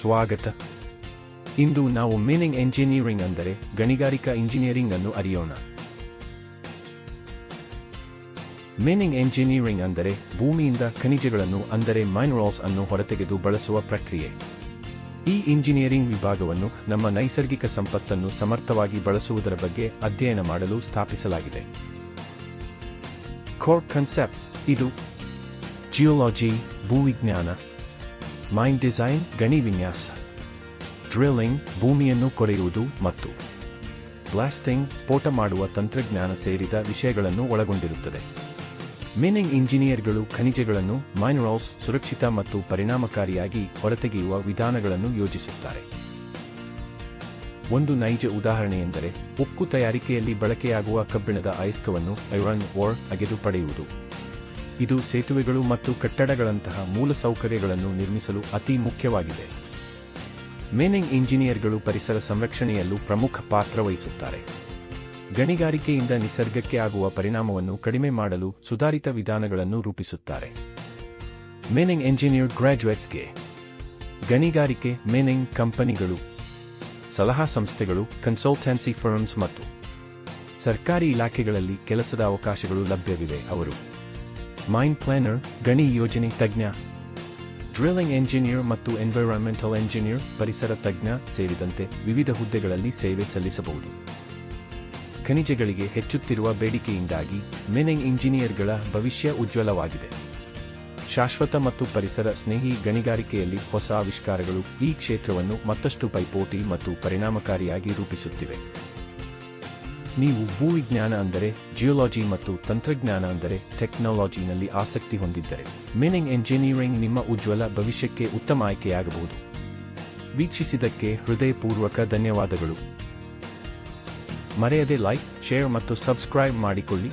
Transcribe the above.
ಸ್ವಾಗತ. ಇಂದು ನಾವು meaning engineering ಅಂದರೆ ಗಣಿಗಾರಿಕಾ ಇಂಜಿನಿಯರಿಂಗ್ ಅನ್ನು ಅರಿಯೋಣ. ಮೀನಿಂಗ್ ಎಂಜಿನಿಯರಿಂಗ್ ಅಂದರೆ ಭೂಮಿಯಿಂದ ಖನಿಜಗಳನ್ನು ಅಂದರೆ ಮೈನರಲ್ಸ್ ಅನ್ನು ಹೊರತೆಗೆದು ಬಳಸುವ ಪ್ರಕ್ರಿಯೆ. ಈ ಇಂಜಿನಿಯರಿಂಗ್ ವಿಭಾಗವನ್ನು ನಮ್ಮ ನೈಸರ್ಗಿಕ ಸಂಪತ್ತನ್ನು ಸಮರ್ಥವಾಗಿ ಬಳಸುವುದರ ಬಗ್ಗೆ ಅಧ್ಯಯನ ಮಾಡಲು ಸ್ಥಾಪಿಸಲಾಗಿದೆ. ಕೋರ್ ಕನ್ಸೆಪ್ಟ್ಸ್ ಇದು ಜಿಯೋಲಾಜಿ ಭೂವಿಜ್ಞಾನ ಮೈನ್ ಡಿಸೈನ್ ಗಣಿ ವಿನ್ಯಾಸ. ಡ್ರಿಲ್ಲಿಂಗ್ ಭೂಮಿಯನ್ನು ಕೊರೆಯುವುದು ಮತ್ತು ಬ್ಲಾಸ್ಟಿಂಗ್ ಸ್ಫೋಟ ಮಾಡುವ ತಂತ್ರಜ್ಞಾನ ಸೇರಿದ ವಿಷಯಗಳನ್ನು ಒಳಗೊಂಡಿರುತ್ತದೆ. ಮೀನಿಂಗ್ ಇಂಜಿನಿಯರ್ಗಳು ಖನಿಜಗಳನ್ನು ಮೈನರಲ್ಸ್ ಸುರಕ್ಷಿತ ಮತ್ತು ಪರಿಣಾಮಕಾರಿಯಾಗಿ ಹೊರತೆಗೆಯುವ ವಿಧಾನಗಳನ್ನು ಯೋಜಿಸುತ್ತಾರೆ. ಒಂದು ನೈಜ ಉದಾಹರಣೆಯೆಂದರೆ, ಉಕ್ಕು ತಯಾರಿಕೆಯಲ್ಲಿ ಬಳಕೆಯಾಗುವ ಕಬ್ಬಿಣದ ಅಯಸ್ಕವನ್ನು ಐರನ್ ಓರ್ ಅಗೆದು ಪಡೆಯುವುದು. ಇದು ಸೇತುವೆಗಳು ಮತ್ತು ಕಟ್ಟಡಗಳಂತಹ ಮೂಲಸೌಕರ್ಯಗಳನ್ನು ನಿರ್ಮಿಸಲು ಅತಿ ಮುಖ್ಯವಾಗಿದೆ. ಮೇನಿಂಗ್ ಇಂಜಿನಿಯರ್ಗಳು ಪರಿಸರ ಸಂರಕ್ಷಣೆಯಲ್ಲೂ ಪ್ರಮುಖ ಪಾತ್ರ ವಹಿಸುತ್ತಾರೆ. ಗಣಿಗಾರಿಕೆಯಿಂದ ನಿಸರ್ಗಕ್ಕೆ ಆಗುವ ಪರಿಣಾಮವನ್ನು ಕಡಿಮೆ ಮಾಡಲು ಸುಧಾರಿತ ವಿಧಾನಗಳನ್ನು ರೂಪಿಸುತ್ತಾರೆ. ಮೇನಿಂಗ್ ಎಂಜಿನಿಯರ್ ಗ್ರಾಜ್ಯುಯೇಟ್ಸ್ಗೆ ಗಣಿಗಾರಿಕೆ, ಮೇನಿಂಗ್ ಕಂಪನಿಗಳು, ಸಲಹಾ ಸಂಸ್ಥೆಗಳು, ಕನ್ಸಲ್ಟೆನ್ಸಿ ಫರ್ಮ್ಸ್ ಮತ್ತು ಸರ್ಕಾರಿ ಇಲಾಖೆಗಳಲ್ಲಿ ಕೆಲಸದ ಅವಕಾಶಗಳು ಲಭ್ಯವಿವೆ, ಅವರು. ಮೈನ್ ಪ್ಲಾನರ್ ಗಣಿ ಯೋಜನೆ ತಜ್ಞ. ಡ್ರಿಲ್ಲಿಂಗ್ ಎಂಜಿನಿಯರ್ ಮತ್ತು ಎನ್ವೈರಾನ್ಮೆಂಟಲ್ ಎಂಜಿನಿಯರ್ ಪರಿಸರ ತಜ್ಞ ಸೇರಿದಂತೆ ವಿವಿಧ ಹುದ್ದೆಗಳಲ್ಲಿ ಸೇವೆ ಸಲ್ಲಿಸಬಹುದು. ಖನಿಜಗಳಿಗೆ ಹೆಚ್ಚುತ್ತಿರುವ ಬೇಡಿಕೆಯಿಂದಾಗಿ ಮಿನಿಂಗ್ ಇಂಜಿನಿಯರ್ಗಳ ಭವಿಷ್ಯ ಉಜ್ವಲವಾಗಿದೆ. ಶಾಶ್ವತ ಮತ್ತು ಪರಿಸರ ಸ್ನೇಹಿ ಗಣಿಗಾರಿಕೆಯಲ್ಲಿ ಹೊಸ ಆವಿಷ್ಕಾರಗಳು ಈ ಕ್ಷೇತ್ರವನ್ನು ಮತ್ತಷ್ಟು ಪೈಪೋಟಿ ಮತ್ತು ಪರಿಣಾಮಕಾರಿಯಾಗಿ ರೂಪಿಸುತ್ತಿವೆ. ನೀವು ಭೂವಿಜ್ಞಾನ ಅಂದರೆ ಜಿಯೋಲಜಿ ಮತ್ತು ತಂತ್ರಜ್ಞಾನ ಅಂದರೆ ಟೆಕ್ನಾಲಜಿನಲ್ಲಿ ಆಸಕ್ತಿ ಹೊಂದಿದ್ದರೆ ಮೀನಿಂಗ್ ಎಂಜಿನಿಯರಿಂಗ್ ನಿಮ್ಮ ಉಜ್ವಲ ಭವಿಷ್ಯಕ್ಕೆ ಉತ್ತಮ ಆಯ್ಕೆಯಾಗಬಹುದು. ವೀಕ್ಷಿಸಿದ್ದಕ್ಕೆ ಹೃದಯಪೂರ್ವಕ ಧನ್ಯವಾದಗಳು. ಮರೆಯದೆ ಲೈಕ್ ಶೇರ್ ಮತ್ತು ಸಬ್ಸ್ಕ್ರೈಬ್ ಮಾಡಿಕೊಳ್ಳಿ.